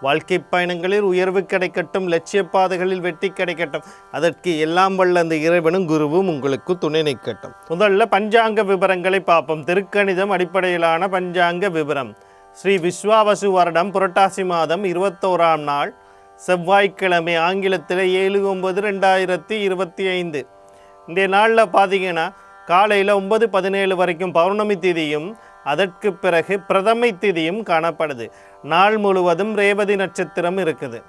வாழ்க்கை பயணங்களில் உயர்வு கிடைக்கட்டும் லட்சிய பாதைகளில் வெற்றி கிடைக்கட்டும். அதற்கு எல்லாம் வல்ல அந்த இறைவனும் குருவும் உங்களுக்கு துணை நிற்கட்டும். முதல்ல பஞ்சாங்க விவரங்களை பார்ப்போம். திருக்கணிதம் அடிப்படையிலான பஞ்சாங்க விவரம் ஸ்ரீ விஸ்வாவசு வருடம் புரட்டாசி மாதம் இருபத்தோராம் நாள் செவ்வாய்க்கிழமை ஆங்கிலத்தில் ஏழு ஒன்பது ரெண்டாயிரத்தி இருபத்தி ஐந்து. இந்த நாளில் பார்த்தீங்கன்னா காலையில் ஒன்பது பதினேழு வரைக்கும் பௌர்ணமி தேதியும் அதற்கு பிறகு பிரதமை திதியும் காணப்படுது. நாள் முழுவதும் ரேவதி நட்சத்திரம் இருக்குது.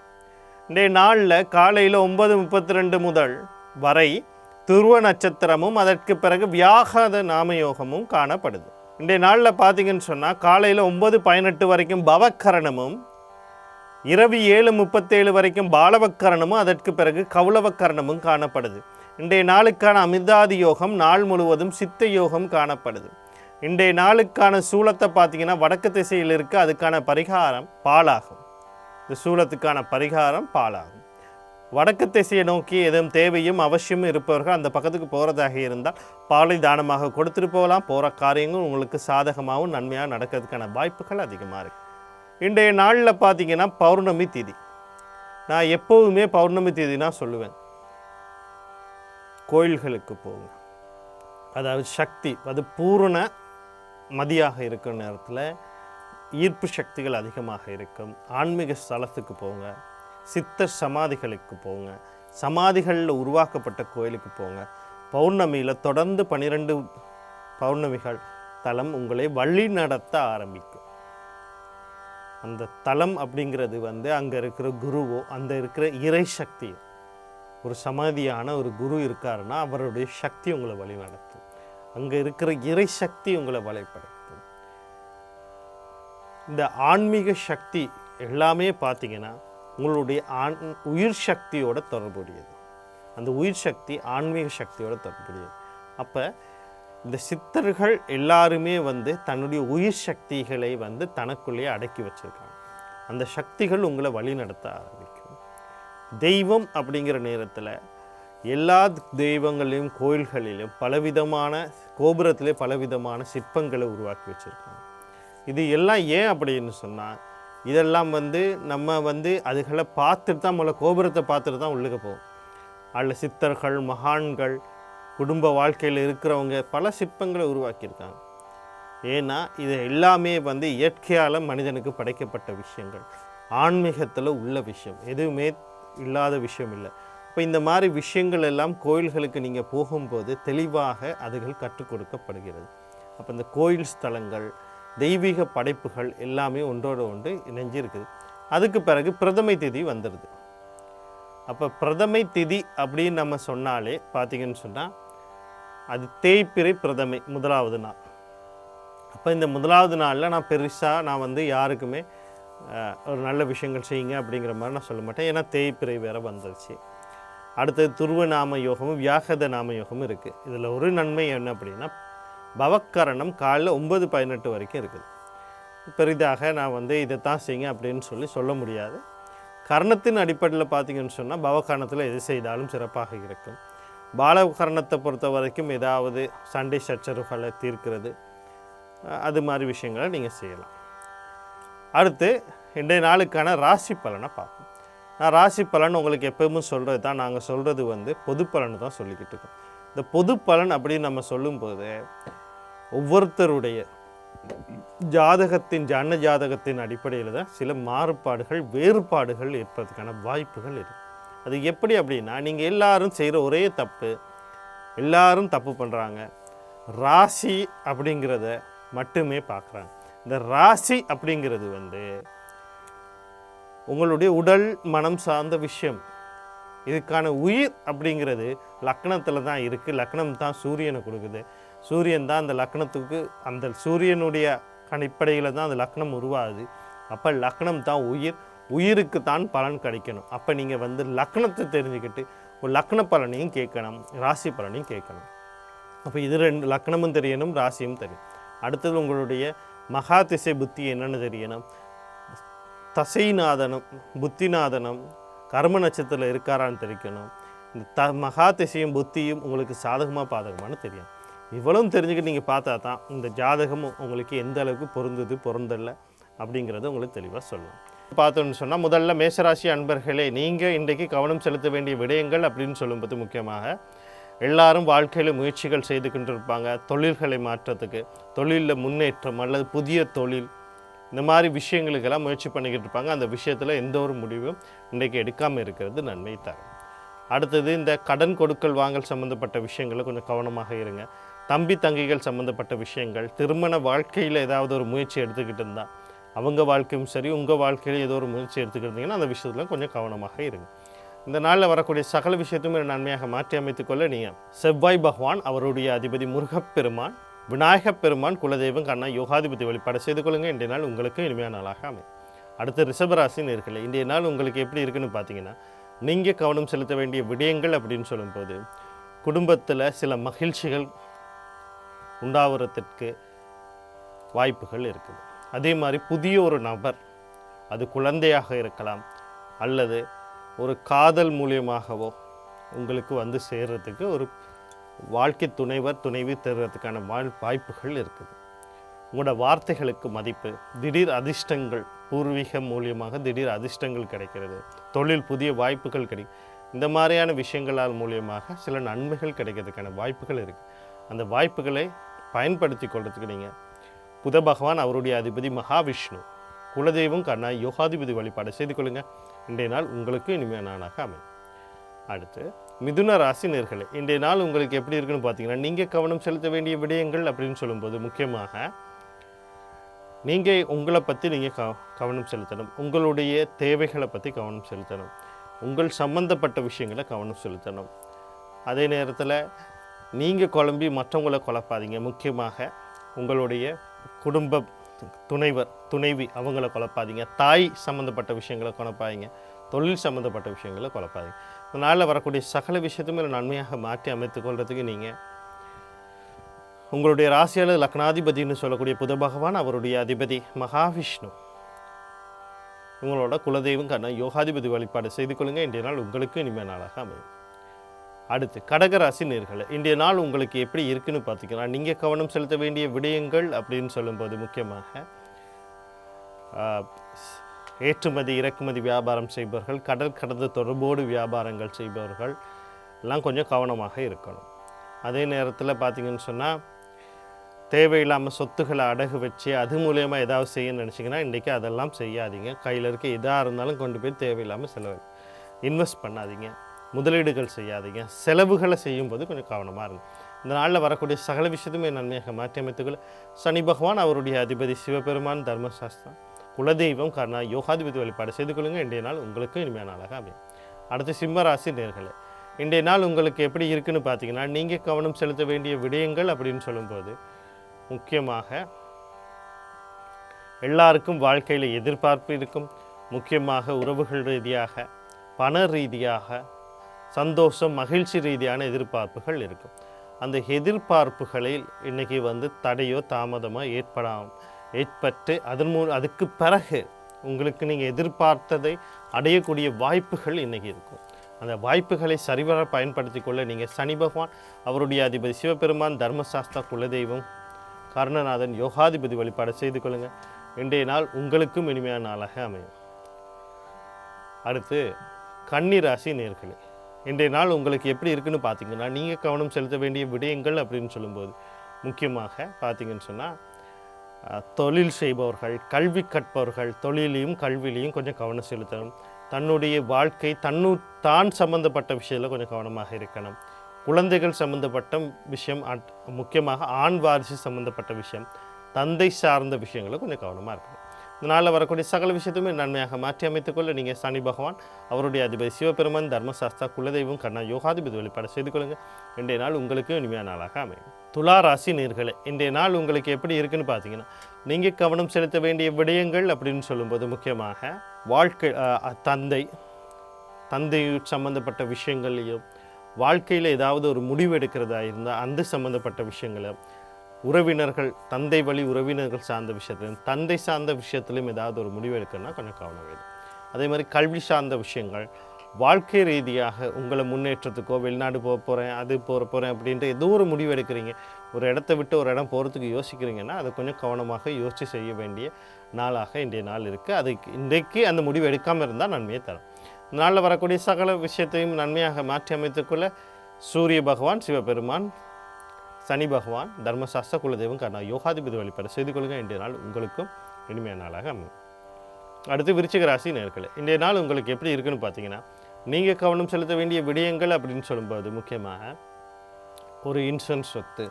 இன்றைய நாளில் காலையில் ஒன்பது முப்பத்தி ரெண்டு முதல் வரை துருவ நட்சத்திரமும் அதற்கு பிறகு வியாகாத நாமயோகமும் காணப்படுது. இன்றைய நாளில் பார்த்தீங்கன்னு சொன்னால் காலையில் ஒன்பது பதினெட்டு வரைக்கும் பவக்கரணமும் இரவு ஏழு முப்பத்தேழு வரைக்கும் பாலவக்கரணமும் அதற்கு பிறகு கௌளவக்கரணமும் காணப்படுது. இன்றைய நாளுக்கான அமிர்தாதி யோகம் நாள் முழுவதும் சித்த யோகம் காணப்படுது. இன்றைய நாளுக்கான சூலத்தை பார்த்தீங்கன்னா வடக்கு திசையில் இருக்க. அதுக்கான பரிகாரம் பாலாகும். இந்த சூலத்துக்கான பரிகாரம் பாலாகும். வடக்கு திசையை நோக்கி எதுவும் தேவையும் அவசியமும் இருப்பவர்கள் அந்த பக்கத்துக்கு போகிறதாக இருந்தால் பாலை தானமாக கொடுத்துட்டு போகலாம். போகிற காரியங்கள் உங்களுக்கு சாதகமாகவும் நன்மையாக நடக்கிறதுக்கான வாய்ப்புகள் அதிகமாக இருக்குது இன்றைய நாளில் பார்த்தீங்கன்னா பௌர்ணமி திதி. நான் எப்போவுமே பௌர்ணமி தேதினா சொல்லுவேன். கோயில்களுக்கு போங்க. அதாவது சக்தி அது பூரண மதியாக இருக்கிற நேரத்தில் ஈர்ப்பு சக்திகள் அதிகமாக இருக்கும். ஆன்மீக ஸ்தலத்துக்கு போங்க. சித்தர் சமாதிகளுக்கு போங்க. சமாதிகளில் உருவாக்கப்பட்ட கோயிலுக்கு போங்க. பௌர்ணமியில் தொடர்ந்து பன்னிரெண்டு பௌர்ணமிகள் தலம் உங்களை வழி நடத்த ஆரம்பிக்கும். அந்த தலம் அப்படிங்கிறது வந்து அங்கே இருக்கிற குருவோ அந்த இருக்கிற இறை சக்தி ஒரு சமாதியான ஒரு குரு இருக்காருன்னா அவருடைய சக்தி உங்களை வழி நடத்தும். அங்கே இருக்கிற இறை சக்தி உங்களை வலைப்படுத்தும். இந்த ஆன்மீக சக்தி எல்லாமே பார்த்தீங்கன்னா உங்களுடைய ஆண் உயிர் சக்தியோட தொடர்புடையது. அந்த உயிர் சக்தி ஆன்மீக சக்தியோட தொடர்புடையது. அப்போ இந்த சித்தர்கள் எல்லாருமே வந்து தன்னுடைய உயிர் சக்திகளை வந்து தனக்குள்ளேயே அடக்கி வச்சிருக்காங்க. அந்த சக்திகள் உங்களை வழிநடத்த ஆரம்பிக்கும். தெய்வம் அப்படிங்கிற நேரத்தில் எல்லா தெய்வங்களையும் கோயில்களிலும் பலவிதமான கோபுரத்திலே பலவிதமான சிற்பங்களை உருவாக்கி வச்சுருக்காங்க. இது எல்லாம் ஏன் அப்படின்னு சொன்னால் இதெல்லாம் வந்து நம்ம வந்து அதுகளை பார்த்துட்டு தான் முதல்ல கோபுரத்தை பார்த்துட்டு தான் உள்ளுக்கு போவோம் அதில் சித்தர்கள் மகான்கள் குடும்ப வாழ்க்கையில் இருக்கிறவங்க பல சிற்பங்களை உருவாக்கியிருக்காங்க. ஏன்னா இது எல்லாமே வந்து இயற்கையால் மனிதனுக்கு படைக்கப்பட்ட விஷயங்கள். ஆன்மீகத்தில் உள்ள விஷயம். எதுவுமே இல்லாத விஷயம் இல்லை. இப்போ இந்த மாதிரி விஷயங்கள் எல்லாம் கோயில்களுக்கு நீங்கள் போகும்போது தெளிவாக அதுகள் கற்றுக் கொடுக்கப்படுகிறது. அப்போ இந்த கோயில் ஸ்தலங்கள் தெய்வீக படைப்புகள் எல்லாமே ஒன்றோடு ஒன்று இணைஞ்சு இருக்குது. அதுக்கு பிறகு பிரதமை திதி வந்துடுது அப்போ பிரதமை திதி அப்படின்னு நம்ம சொன்னாலே பார்த்தீங்கன்னு சொன்னால் அது தேய்பிறை பிரதமை முதலாவது நாள். அப்போ இந்த முதலாவது நாளில் நான் பெருசாக நான் வந்து யாருக்குமே ஒரு நல்ல விஷயங்கள் செய்யுங்க அப்படிங்கிற மாதிரி நான் சொல்ல மாட்டேன். ஏன்னா தேய்பிறை வேறு வந்துருச்சு. அடுத்தது துருவ நாம யோகமும் வியாகத நாம யோகமும் இருக்குது இதில் ஒரு நன்மை என்ன அப்படின்னா பவக்கரணம் காலைல ஒன்பது பதினெட்டு வரைக்கும் இருக்குது. பெரிதாக நான் வந்து இதைத்தான் செய்யுங்க அப்படின்னு சொல்லி சொல்ல முடியாது. கரணத்தின் அடிப்படையில் பார்த்தீங்கன்னு சொன்னால் பவகரணத்தில் எது செய்தாலும் சிறப்பாக இருக்கும். பாலகரணத்தை பொறுத்த வரைக்கும் ஏதாவது சண்டை சச்சரவுகளை தீர்க்கிறது. அது மாதிரி விஷயங்களை நீங்கள் செய்யலாம். அடுத்து இன்றைய நாளுக்கான ராசி பலனை பார்ப்போம். நான் ராசி பலன் உங்களுக்கு எப்பவுமே சொல்கிறது தான். நாங்கள் சொல்கிறது வந்து பொது பலன் தான் சொல்லிக்கிட்டு இருக்கோம். இந்த பொது பலன் அப்படின்னு நம்ம சொல்லும்போது ஒவ்வொருத்தருடைய ஜாதகத்தின் ஜன ஜாதகத்தின் அடிப்படையில் தான் சில மாறுபாடுகள் வேறுபாடுகள் இருப்பதற்கான வாய்ப்புகள் இருக்கு. அது எப்படி அப்படின்னா நீங்கள் எல்லாரும் செய்கிற ஒரே தப்பு எல்லாரும் தப்பு பண்ணுறாங்க ராசி அப்படிங்கிறத மட்டுமே பார்க்குறாங்க. இந்த ராசி அப்படிங்கிறது வந்து உங்களுடைய உடல் மனம் சார்ந்த விஷயம். இதுக்கான உயிர் அப்படிங்கிறது லக்னத்தில் தான் இருக்குது லக்னம் தான் சூரியனை கொடுக்குது. சூரியன் தான் அந்த லக்னத்துக்கு அந்த சூரியனுடைய அடிப்படையில் தான் அந்த லக்னம் உருவாகுது. அப்போ லக்னம் தான் உயிர். உயிருக்கு தான் பலன் கிடைக்கணும். அப்போ நீங்கள் வந்து லக்னத்தை தெரிஞ்சுக்கிட்டு ஒரு லக்ன பலனையும் கேட்கணும். ராசி பலனையும் கேட்கணும். அப்போ இது ரெண்டு லக்னமும் தெரியணும் ராசியும் தெரியும். அடுத்தது உங்களுடைய மகா திசை புத்தி என்னென்னு தெரியணும். தசைநாதனம் புத்திநாதனம் கர்ம நட்சத்திரத்தில் இருக்காரான்னு தெரிவிக்கணும். இந்த த மகா திசையும் புத்தியும் உங்களுக்கு சாதகமாக பாதகமானு தெரியும். இவ்வளவும் தெரிஞ்சுக்கிட்டு நீங்கள் பார்த்தா தான் இந்த ஜாதகம் உங்களுக்கு எந்த அளவுக்கு பொருந்துது பொருந்தலை அப்படிங்கிறத உங்களுக்கு தெளிவாக சொல்லலாம் பார்த்தோன்னு சொன்னால் முதல்ல மேஷராசி அன்பர்களே நீங்கள் இன்றைக்கு கவனம் செலுத்த வேண்டிய விடயங்கள் அப்படின்னு சொல்லும்போது முக்கியமாக எல்லாரும் வாழ்க்கையில் முயற்சிகள் செய்து கொண்டிருப்பாங்க தொழில்களை மாற்றத்துக்கு தொழிலில் முன்னேற்றம் அல்லது புதிய தொழில் இந்த மாதிரி விஷயங்களுக்கெல்லாம் முயற்சி பண்ணிக்கிட்டு இருப்பாங்க. அந்த விஷயத்தில் எந்த ஒரு முடிவும் இன்றைக்கு எடுக்காமல் இருக்கிறது நன்மை தரும். அடுத்தது இந்த கடன் கொடுக்கல் வாங்கல் சம்மந்தப்பட்ட விஷயங்களை கொஞ்சம் கவனமாக இருங்க. தம்பி தங்கைகள் சம்மந்தப்பட்ட விஷயங்கள் திருமண வாழ்க்கையில் ஏதாவது ஒரு முயற்சி எடுத்துக்கிட்டு இருந்தால் அவங்க வாழ்க்கையும் சரி உங்கள் வாழ்க்கையில் ஏதோ ஒரு முயற்சி எடுத்துக்கிட்டீங்கன்னா அந்த விஷயத்தில் கொஞ்சம் கவனமாக இருங்க. இந்த நாளில் வரக்கூடிய சகல விஷயத்தையும் நன்மையாக மாற்றி அமைத்துக்கொள்ள நீங்கள் செவ்வாய் பகவான் அவருடைய அதிபதி முருகப்பெருமான் விநாயகப் பெருமான் குலதெய்வம் கண்ணா யோகாதிபதி வழிபாடு செய்து கொள்ளுங்க. இன்றைய நாள் உங்களுக்கு இனிமையான நாளாக அமையும். அடுத்து ரிஷபராசின்னு நேர்களே இன்றைய நாள் உங்களுக்கு எப்படி இருக்குன்னு பார்த்தீங்கன்னா நீங்கள் கவனம் செலுத்த வேண்டிய விடயங்கள் அப்படின்னு சொல்லும்போது குடும்பத்தில் சில மகிழ்ச்சிகள் உண்டாகிறதுக்கு வாய்ப்புகள் இருக்குது. அதே மாதிரி புதிய ஒரு நபர் அது குழந்தையாக இருக்கலாம் அல்லது ஒரு காதல் மூலியமாகவோ உங்களுக்கு வந்து சேர்றதுக்கு ஒரு வாழ்க்கை துணைவர் துணைவி தருறதுக்கான வாழ் வாய்ப்புகள் இருக்குது. உங்களோட வார்த்தைகளுக்கு மதிப்பு திடீர் அதிர்ஷ்டங்கள் பூர்வீகம் மூலியமாக திடீர் அதிர்ஷ்டங்கள் கிடைக்கிறது. தொழில் புதிய வாய்ப்புகள் கிடைக்கும் இந்த மாதிரியான விஷயங்களால் மூலியமாக சில நன்மைகள் கிடைக்கிறதுக்கான வாய்ப்புகள் இருக்குது அந்த வாய்ப்புகளை பயன்படுத்தி கொள்றதுக்கு நீங்கள் புத பகவான் அவருடைய அதிபதி மகாவிஷ்ணு குலதெய்வம் கண்ணா யோகாதிபதி வழிபாடு செய்து கொள்ளுங்க. இன்றைய நாள் உங்களுக்கு இனிமையான நாளாக அமையும். அடுத்து மிதுன ராசி நேர்களே இன்றைய நாள் உங்களுக்கு எப்படி இருக்குன்னு பார்த்தீங்கன்னா நீங்கள் கவனம் செலுத்த வேண்டிய விடயங்கள் அப்படின்னு சொல்லும்போது முக்கியமாக நீங்கள் உங்களை பற்றி நீங்கள் க கவனம் செலுத்தணும். உங்களுடைய தேவைகளை பற்றி கவனம் செலுத்தணும். உங்கள் சம்பந்தப்பட்ட விஷயங்களை கவனம் செலுத்தணும். அதே நேரத்தில் நீங்கள் குழம்பி மற்றவங்களை குழப்பாதீங்க. முக்கியமாக உங்களுடைய குடும்ப துணைவர் துணைவி அவங்கள குழப்பாதீங்க. தாய் சம்மந்தப்பட்ட விஷயங்களை குழப்பாதீங்க. தொழில் சம்மந்தப்பட்ட விஷயங்களை குழப்பாதீங்க. நாளில் வரக்கூடிய சகல விஷயத்தையுமே நன்மையாக மாற்றி அமைத்துக் கொள்றதுக்கு நீங்கள் உங்களுடைய ராசியாளர் லக்னாதிபதினு சொல்லக்கூடிய புத பகவான் அவருடைய அதிபதி மகாவிஷ்ணு. உங்களோட குலதெய்வம் கண்ண யோகாதிபதி வழிபாடு செய்து கொள்ளுங்கள் இன்றைய நாள் உங்களுக்கு இனிமேல் நாளாக அமையும். அடுத்து கடகராசி நேர்களை இன்றைய நாள் உங்களுக்கு எப்படி இருக்குன்னு பார்த்தீங்கன்னா நீங்கள் கவனம் செலுத்த வேண்டிய விடயங்கள் அப்படின்னு சொல்லும்போது முக்கியமாக ஏற்றுமதி இறக்குமதி வியாபாரம் செய்பவர்கள் கடல் கடந்த தொடர்போடு வியாபாரங்கள் செய்பவர்கள் எல்லாம் கொஞ்சம் கவனமாக இருக்கணும். அதே நேரத்தில் பார்த்தீங்கன்னு சொன்னால் தேவையில்லாமல் சொத்துக்களை அடகு வச்சு அது மூலயமா ஏதாவது செய்யணும்னு நினச்சிங்கன்னா இன்றைக்கி அதெல்லாம் செய்யாதீங்க. கையில் இருக்க எதாக இருந்தாலும் கொண்டு போய் தேவையில்லாமல் செலவு இன்வெஸ்ட் பண்ணாதீங்க. முதலீடுகள் செய்யாதீங்க. செலவுகளை செய்யும்போது கொஞ்சம் கவனமாக இருக்கும் இந்த நாளில் வரக்கூடிய சகல விஷயத்துமே நன்மையாக மாற்றி அமைத்துக்கொள்ள சனி பகவான் அவருடைய அதிபதி சிவபெருமான் தர்மசாஸ்திரம் குலதெய்வம் கர்ணா யோகாதிபதி வழிபாடு செய்து கொள்ளுங்க. இன்றைய நாள் உங்களுக்கு இனிமையான நாளாக அமையும். அடுத்து சிம்மராசி நேர்களே இன்றைய நாள் உங்களுக்கு எப்படி இருக்குன்னு பார்த்தீங்கன்னா நீங்கள் கவனம் செலுத்த வேண்டிய விடயங்கள் அப்படின்னு சொல்லும்போது முக்கியமாக எல்லாருக்கும் வாழ்க்கையில் எதிர்பார்ப்பு இருக்கும். முக்கியமாக உறவுகள் ரீதியாக பண ரீதியாக சந்தோஷம் மகிழ்ச்சி ரீதியான எதிர்பார்ப்புகள் இருக்கும். அந்த எதிர்பார்ப்புகளில் இன்னைக்கு வந்து தடையோ தாமதமோ ஏற்படாம ஏற்பட்டு அதன் மூலம் அதுக்கு பிறகு உங்களுக்கு நீங்கள் எதிர்பார்த்ததை அடையக்கூடிய வாய்ப்புகள் இன்றைக்கி இருக்கும். அந்த வாய்ப்புகளை சரிவர பயன்படுத்தி கொள்ள நீங்கள் சனி பகவான் அவருடைய அதிபதி சிவபெருமான் தர்மசாஸ்தா குலதெய்வம் கர்ணநாதன் யோகாதிபதி வழிபாடு செய்து கொள்ளுங்கள் இன்றைய நாள் உங்களுக்கும் இனிமையான நாளாக அமையும். அடுத்து கன்னிராசி நேர்களே இன்றைய நாள் உங்களுக்கு எப்படி இருக்குன்னு பார்த்தீங்கன்னா நீங்கள் கவனம் செலுத்த வேண்டிய விடயங்கள் அப்படின்னு சொல்லும்போது முக்கியமாக பார்த்தீங்கன்னு சொன்னால் தொழில் செய்பவர்கள் கல்வி கற்பவர்கள் தொழிலையும் கல்வியிலையும் கொஞ்சம் கவனம் செலுத்தணும். தன்னுடைய வாழ்க்கை தன்னு தான் சம்பந்தப்பட்ட விஷயத்தில் கொஞ்சம் கவனமாக இருக்கணும். குழந்தைகள் சம்பந்தப்பட்ட விஷயம் முக்கியமாக ஆண் வாரிசு சம்பந்தப்பட்ட விஷயம் தந்தை சார்ந்த விஷயங்களை கொஞ்சம் கவனமாக இருக்கணும். இதனால் வரக்கூடிய சகல விஷயத்தையுமே நன்மையாக மாற்றி அமைத்துக்கொள்ள நீங்கள் சனி பகவான் அவருடைய அதிபதி சிவபெருமான் தர்மசாஸ்தா குலதெய்வம் கண்ணா யோகாதிபதி வழிபாடு செய்து கொள்ளுங்கள் இன்றைய நாள் உங்களுக்கு இனிமையான நாளாக அமையும். துலா ராசி நேர்களே இன்றைய நாள் உங்களுக்கு எப்படி இருக்குன்னு பார்த்தீங்கன்னா நீங்கள் கவனம் செலுத்த வேண்டிய விடயங்கள் அப்படின்னு சொல்லும்போது முக்கியமாக வாழ்க்கை தந்தை தந்தை சம்பந்தப்பட்ட விஷயங்கள்லையும் வாழ்க்கையில் ஏதாவது ஒரு முடிவு எடுக்கிறதா இருந்தால் அந்த சம்மந்தப்பட்ட விஷயங்களை உறவினர்கள் தந்தை வழி உறவினர்கள் சார்ந்த விஷயத்திலும் தந்தை சார்ந்த விஷயத்திலும் ஏதாவது ஒரு முடிவு எடுக்கணும்னா கொஞ்சம் கவனம் வேணும். அதே மாதிரி கல்வி சார்ந்த விஷயங்கள் வாழ்க்கை ரீதியாக உங்களை முன்னேற்றத்துக்கோ வெளிநாடு போக போகிறேன் அது போகிற போகிறேன் அப்படின்ட்டு ஏதோ ஒரு முடிவு எடுக்கிறீங்க ஒரு இடத்த விட்டு ஒரு இடம் போகிறதுக்கு யோசிக்கிறீங்கன்னா அதை கொஞ்சம் கவனமாக யோசித்து செய்ய வேண்டிய நாளாக இன்றைய நாள் இருக்குது அதுக்கு இன்றைக்கு அந்த முடிவு எடுக்காமல் இருந்தால் நன்மையை தரும். நாளில் வரக்கூடிய சகல விஷயத்தையும் நன்மையாக மாற்றி அமைத்துக்குள்ள சூரிய பகவான் சிவபெருமான் சனி பகவான் தர்மசாஸ்திர குலதெய்வம் கர்ணா யோகாதிபதி வழிபாடு செய்து கொள்ளுங்க இன்றைய நாள் உங்களுக்கும் இனிமையான நாளாக அமையும். அடுத்து விருச்சிக ராசி நேர்களை இன்றைய நாள் உங்களுக்கு எப்படி இருக்குன்னு பார்த்தீங்கன்னா நீங்கள் கவனம் செலுத்த வேண்டிய விடயங்கள் அப்படின்னு சொல்லும்போது முக்கியமாக ஒரு இன்சூரன்ஸ் சொத்து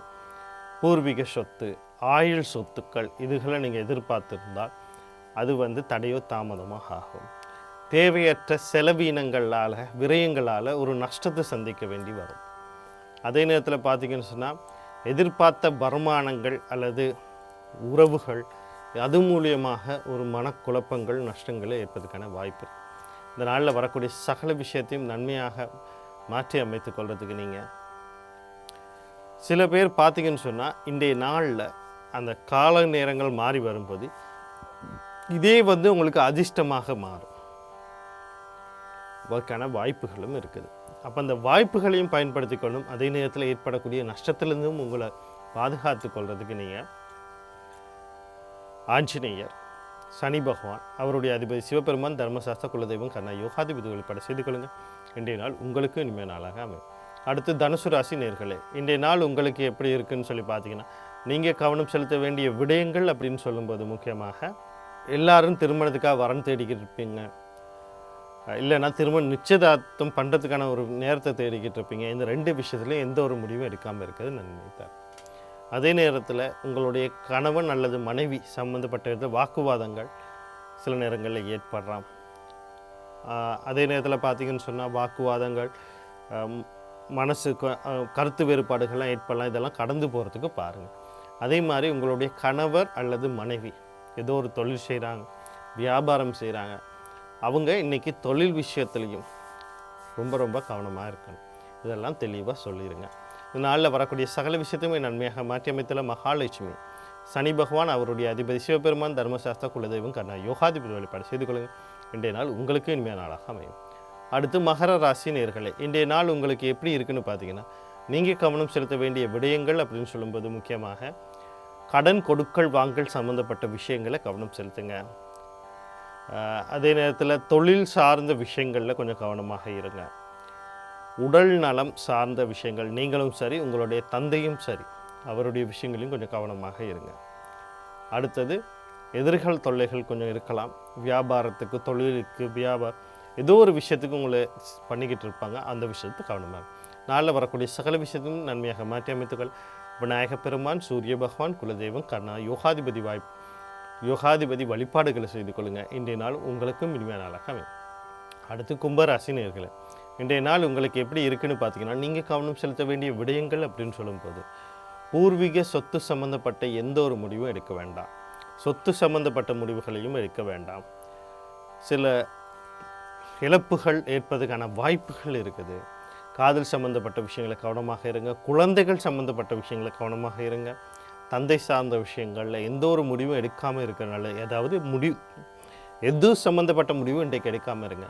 பூர்வீக சொத்து ஆயுள் சொத்துக்கள் இதுகளை நீங்கள் எதிர்பார்த்திருந்தால் அது வந்து தடையோ தாமதமாக ஆகும். தேவையற்ற செலவீனங்களால் விரயங்களால் ஒரு நஷ்டத்தை சந்திக்க வேண்டி வரும். அதே நேரத்தில் பார்த்தீங்கன்னு சொன்னால் எதிர்பார்த்த வருமானங்கள் அல்லது உறவுகள் அது மூலியமாக ஒரு மனக்குழப்பங்கள் நஷ்டங்களை ஏற்பதற்கான வாய்ப்பு இந்த நாளில் வரக்கூடிய சகல விஷயத்தையும் நன்மையாக மாற்றி அமைத்து கொள்வதுக்கு நீங்கள் சில பேர் பார்த்தீங்கன்னு சொன்னால் இன்றைய நாளில் அந்த கால நேரங்கள் மாறி வரும்போது இதே வந்து உங்களுக்கு அதிர்ஷ்டமாக மாறும். அதற்கான வாய்ப்புகளும் இருக்குது. அப்போ அந்த வாய்ப்புகளையும் பயன்படுத்தி கொள்ளும் அதே நேரத்தில் ஏற்படக்கூடிய நஷ்டத்திலிருந்தும் உங்களை பாதுகாத்து கொள்வதுக்கு நீங்கள் ஆஞ்சநேயர் சனி பகவான் அவருடைய அதிபதி சிவபெருமான் தர்மசாஸ்திர குலதெய்வம் கண்ணா யோகாதிபதி வழிபாடு செய்து கொள்ளுங்கள் இன்றைய நாள் உங்களுக்கு இனிமே நாளாக அமையும். அடுத்து தனுசு ராசி நேர்களே இன்றைய நாள் உங்களுக்கு எப்படி இருக்குன்னு சொல்லி பார்த்தீங்கன்னா நீங்கள் கவனம் செலுத்த வேண்டிய விடயங்கள் அப்படின்னு சொல்லும்போது முக்கியமாக எல்லாரும் திருமணத்துக்காக வரன் தேடிக்கிட்டு இருப்பீங்க. இல்லைன்னா திரும்ப நிச்சயதார்த்தம் பண்ணுறதுக்கான ஒரு நேரத்தை தேடிக்கிட்டு இருப்பீங்க. இந்த ரெண்டு விஷயத்துலையும் எந்த ஒரு முடிவும் எடுக்காமல் இருக்கிறது நான் தான் அதே நேரத்தில் உங்களுடைய கணவன் அல்லது மனைவி சம்மந்தப்பட்ட இடத்துல வாக்குவாதங்கள் சில நேரங்களில் ஏற்படுறான் அதே நேரத்தில் பார்த்தீங்கன்னு சொன்னால் வாக்குவாதங்கள் மனசு கருத்து வேறுபாடுகள்லாம் ஏற்படலாம். இதெல்லாம் கடந்து போகிறதுக்கு பாருங்கள் அதே மாதிரி உங்களுடைய கணவர் அல்லது மனைவி ஏதோ ஒரு தொழில் செய்கிறாங்க வியாபாரம் செய்கிறாங்க அவங்க இன்றைக்கி தொழில் விஷயத்துலையும் ரொம்ப ரொம்ப கவனமாக இருக்கணும். இதெல்லாம் தெளிவாக சொல்லிடுங்க இந்த நாளில் வரக்கூடிய சகல விஷயத்தையுமே நன்மையாக மாற்றி அமைத்துள்ள மகாலட்சுமி. சனி பகவான் அவருடைய அதிபதி சிவபெருமான் தர்மசாஸ்திர குலதெய்வம் கண்ணா யோகாதிபதி வழிபாடு செய்து கொள்ளுங்கள். இன்றைய நாள் உங்களுக்கு இனிமையான நாளாக அமையும். அடுத்து மகர ராசி நேர்களே இன்றைய நாள் உங்களுக்கு எப்படி இருக்குன்னு பார்த்தீங்கன்னா நீங்கள் கவனம் செலுத்த வேண்டிய விடயங்கள் அப்படின்னு சொல்லும்போது முக்கியமாக கடன் கொடுக்கல் வாங்கல் சம்மந்தப்பட்ட விஷயங்களை கவனம் செலுத்துங்க. அதே நேரத்தில் தொழில் சார்ந்த விஷயங்களில் கொஞ்சம் கவனமாக இருங்க. உடல் நலம் சார்ந்த விஷயங்கள் நீங்களும் சரி உங்களுடைய தந்தையும் சரி அவருடைய விஷயங்களையும் கொஞ்சம் கவனமாக இருங்க. அடுத்தது எதிர்கள் தொல்லைகள் கொஞ்சம் இருக்கலாம். வியாபாரத்துக்கு தொழிலுக்கு வியாபாரம் ஏதோ ஒரு விஷயத்துக்கு உங்களை பண்ணிக்கிட்டு இருப்பாங்க. அந்த விஷயத்துக்கு கவனமாக நாளில் வரக்கூடிய சகல விஷயத்தையும் நன்மையாக மாற்றி அமைத்துக்கள். விநாயக பெருமான் சூரிய பகவான் குலதெய்வம் கர்ணா யோகாதிபதி வாய்ப்பு யோகாதிபதி வழிபாடுகளை செய்து கொள்ளுங்கள் இன்றைய நாள் உங்களுக்கும் இனிமையான நாளாக அமையும். அடுத்து கும்பராசி இன்றைய நாள் உங்களுக்கு எப்படி இருக்குன்னு பார்த்தீங்கன்னா நீங்கள் கவனம் செலுத்த வேண்டிய விடயங்கள் அப்படின்னு சொல்லும்போது பூர்வீக சொத்து சம்பந்தப்பட்ட எந்த ஒரு முடிவும் எடுக்க வேண்டாம். சொத்து சம்பந்தப்பட்ட முடிவுகளையும் எடுக்க வேண்டாம். சில இழப்புகள் ஏற்பதற்கான வாய்ப்புகள் இருக்குது. காதல் சம்பந்தப்பட்ட விஷயங்களை கவனமாக இருங்க. குழந்தைகள் சம்பந்தப்பட்ட விஷயங்களை கவனமாக இருங்க. தந்தை சார்ந்த விஷயங்களில் எந்த ஒரு முடிவும் எடுக்காமல் இருக்கிறனால ஏதாவது முடிவு எது சம்மந்தப்பட்ட முடிவும் இன்றைக்கு எடுக்காமல் இருங்க.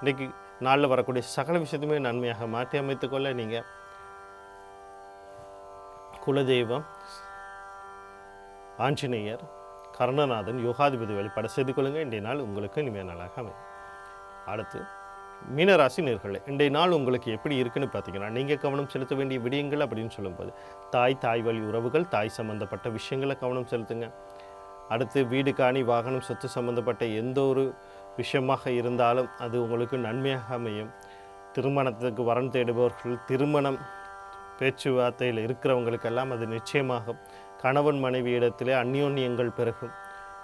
இன்றைக்கு நாளில் வரக்கூடிய சகல விஷயத்துமே நன்மையாக மாற்றி அமைத்துக்கொள்ள நீங்கள் குலதெய்வம் ஆஞ்சநேயர் கருணநாதன் யோகாதிபதி வழிபாடு செய்து கொள்ளுங்கள் இன்றைய நாள் உங்களுக்கு இனிமேல் நாளாக அமையும். அடுத்து மீனராசி நேர்களை இன்றைய நாள் உங்களுக்கு எப்படி இருக்குன்னு பார்த்தீங்கன்னா நீங்கள் கவனம் செலுத்த வேண்டிய விடயங்கள் அப்படின்னு சொல்லும்போது தாய் தாய் வழி உறவுகள் தாய் சம்பந்தப்பட்ட விஷயங்களை கவனம் செலுத்துங்க. அடுத்து வீடு காணி வாகனம் சொத்து சம்பந்தப்பட்ட எந்த ஒரு விஷயமாக இருந்தாலும் அது உங்களுக்கு நன்மையாக அமையும். திருமணத்துக்கு வரன் தேடுபவர்கள் திருமணம் பேச்சுவார்த்தையில் இருக்கிறவங்களுக்கெல்லாம் அது நிச்சயமாகும். கணவன் மனைவி இடத்திலே அந்யோன்யங்கள் பெருகும்.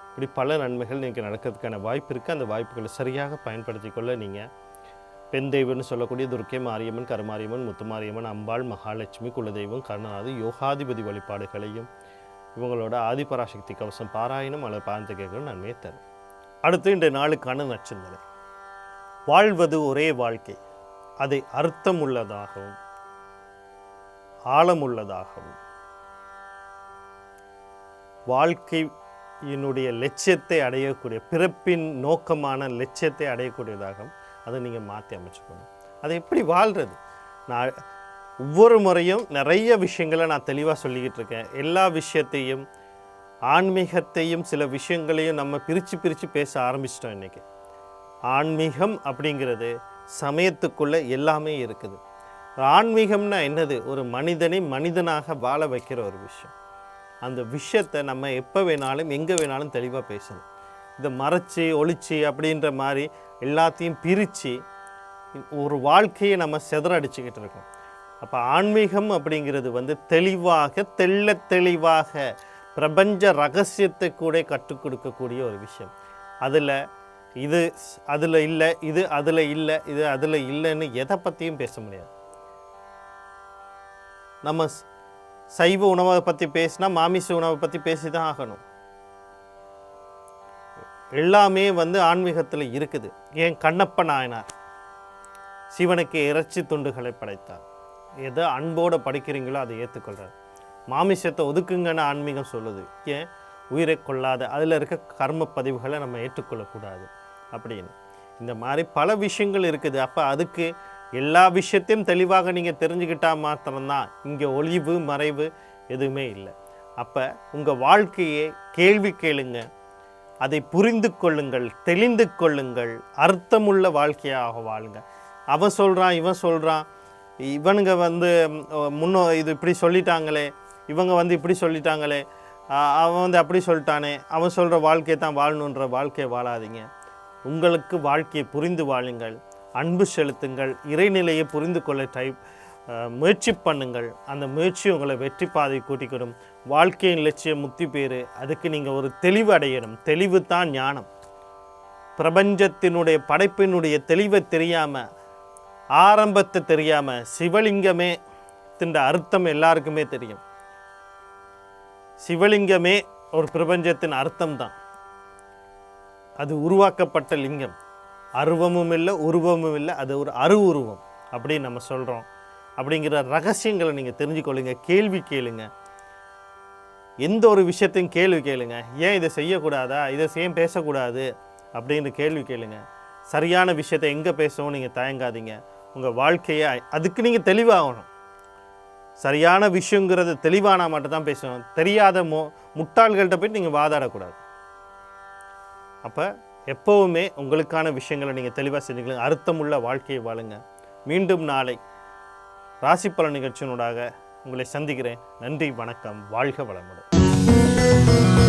இப்படி பல நன்மைகள் நீங்கள் நடக்கிறதுக்கான வாய்ப்பு இருக்குது அந்த வாய்ப்புகளை சரியாக பயன்படுத்தி கொள்ள நீங்கள் பெண் தெய்வம்னு சொல்லக்கூடிய துர்க்கை மாரியம்மன் கருமாரியம்மன் முத்துமாரியம்மன் அம்பாள் மகாலட்சுமி குலதெய்வம் கருணாது யோகாதிபதி வழிபாடுகளையும் இவங்களோட ஆதிபராசக்தி கவசம் பாராயணம் அல்லது பாந்த கேட்கணும் நன்மையை தரும். அடுத்து இன்றைய நாளுக்கான நட்சத்திரம். வாழ்வது ஒரே வாழ்க்கை. அதை அர்த்தம் உள்ளதாகவும் ஆழமுள்ளதாகவும். வாழ்க்கையினுடைய லட்சியத்தை அடையக்கூடிய பிறப்பின் நோக்கமான லட்சியத்தை அடையக்கூடியதாகவும் அதை நீங்கள் மாற்றி அமைச்சுக்கணும். அதை எப்படி வாழ்கிறது நான் ஒவ்வொரு முறையும் நிறைய விஷயங்களை நான் தெளிவாக சொல்லிக்கிட்டு இருக்கேன். எல்லா விஷயத்தையும் ஆன்மீகத்தையும் சில விஷயங்களையும் நம்ம பிரித்து பிரித்து பேச ஆரம்பிச்சிட்டோம் இன்றைக்கி ஆன்மீகம் அப்படிங்கிறது சமயத்துக்குள்ளே எல்லாமே இருக்குது. ஆன்மீகம்னா என்னது? ஒரு மனிதனை மனிதனாக வாழ வைக்கிற ஒரு விஷயம். அந்த விஷயத்தை நம்ம எப்போ வேணாலும் எங்கே வேணாலும் தெளிவாக பேசணும். இதை மறைச்சி ஒளிச்சு அப்படின்ற மாதிரி எல்லாத்தையும் பிரித்து ஒரு வாழ்க்கையை நம்ம செதறடிச்சுக்கிட்டு இருக்கோம். அப்போ ஆன்மீகம் அப்படிங்கிறது வந்து தெளிவாக தெள்ள தெளிவாக பிரபஞ்ச ரகசியத்தை கூட கற்றுக் கொடுக்கக்கூடிய ஒரு விஷயம். அதில் இது அதில் இல்லை இது அதில் இல்லை இது அதில் இல்லைன்னு எதை பற்றியும் பேச முடியாது. நம்ம சைவ உணவை பற்றி பேசினா மாமிச உணவை பற்றி பேசி தான் ஆகணும். எல்லாமே வந்து ஆன்மீகத்தில் இருக்குது. ஏன் கண்ணப்ப நாயனார் சிவனுக்கு இறைச்சி துண்டுகளை படைத்தார். எதை அன்போடு படிக்கிறீங்களோ அதை ஏற்றுக்கொள்கிறார் மாமிசத்தை ஒதுக்குங்கன்னு ஆன்மீகம் சொல்லுது. ஏன்? உயிரை கொள்ளாத அதில் இருக்க கர்ம பதிவுகளை நம்ம ஏற்றுக்கொள்ளக்கூடாது. அப்படின்னு. இந்த மாதிரி பல விஷயங்கள் இருக்குது. அப்போ அதுக்கு எல்லா விஷயத்தையும் தெளிவாக நீங்கள் தெரிஞ்சுக்கிட்டால் மாத்திரம்தான். இங்கே ஒளிவு மறைவு எதுவுமே இல்லை. அப்போ உங்கள் வாழ்க்கையை கேள்வி கேளுங்கள் அதை புரிந்து கொள்ளுங்கள் தெளிந்து கொள்ளுங்கள். அர்த்தமுள்ள வாழ்க்கையாக வாழுங்க. அவன் சொல்கிறான் இவன் சொல்கிறான் இவனுங்க வந்து முன்னோ இது இப்படி சொல்லிட்டாங்களே. இவங்க வந்து இப்படி சொல்லிட்டாங்களே. அவன் வந்து அப்படி சொல்லிட்டானே. அவன் சொல்கிற வாழ்க்கையை தான் வாழணுன்ற வாழ்க்கையை வாழாதீங்க. உங்களுக்கு வாழ்க்கையை புரிந்து வாழுங்கள். அன்பு செலுத்துங்கள். இறைநிலையை புரிந்து கொள்ள டைப் முயற்சி பண்ணுங்கள். அந்த முயற்சி உங்களை வெற்றி பாதை கூட்டிக்கிடும் வாழ்க்கையின் லட்சியம் முத்தி பேர் அதுக்கு நீங்கள் ஒரு தெளிவு அடையணும். தெளிவு தான் ஞானம். பிரபஞ்சத்தினுடைய படைப்பினுடைய தெளிவை தெரியாமல் ஆரம்பத்தை தெரியாமல் சிவலிங்கமே தின்ற அர்த்தம் எல்லாருக்குமே தெரியும். சிவலிங்கமே ஒரு பிரபஞ்சத்தின் அர்த்தம் தான். அது உருவாக்கப்பட்ட லிங்கம். அருவமும் இல்லை உருவமும் இல்லை அது ஒரு அரு உருவம் அப்படின்னு நம்ம சொல்கிறோம் அப்படிங்கிற ரகசியங்களை நீங்கள் தெரிஞ்சுக்கொள்ளுங்க கேள்வி கேளுங்க. எந்த ஒரு விஷயத்தையும் கேள்வி கேளுங்க. ஏன் இதை செய்யக்கூடாதா? இதை ஏன் பேசக்கூடாது அப்படின்னு கேள்வி கேளுங்க. சரியான விஷயத்தை எங்கே பேசவும் நீங்கள் தயங்காதீங்க. உங்கள் வாழ்க்கையை அதுக்கு நீங்கள் தெளிவாகணும். சரியான விஷயங்கிறது தெளிவானா மட்டும்தான் பேசணும். தெரியாத மோ முட்டாள்கள்கிட்ட போய் நீங்கள் வாதாடக்கூடாது. அப்போ எப்போவுமே உங்களுக்கான விஷயங்களை நீங்கள் தெளிவாக செஞ்சுக்கலாம் அர்த்தமுள்ள வாழ்க்கையை வாழுங்க. மீண்டும் நாளை ராசி பல நிகழ்ச்சியினூடாக உங்களை சந்திக்கிறேன். நன்றி வணக்கம் வாழ்க வளமுடன்.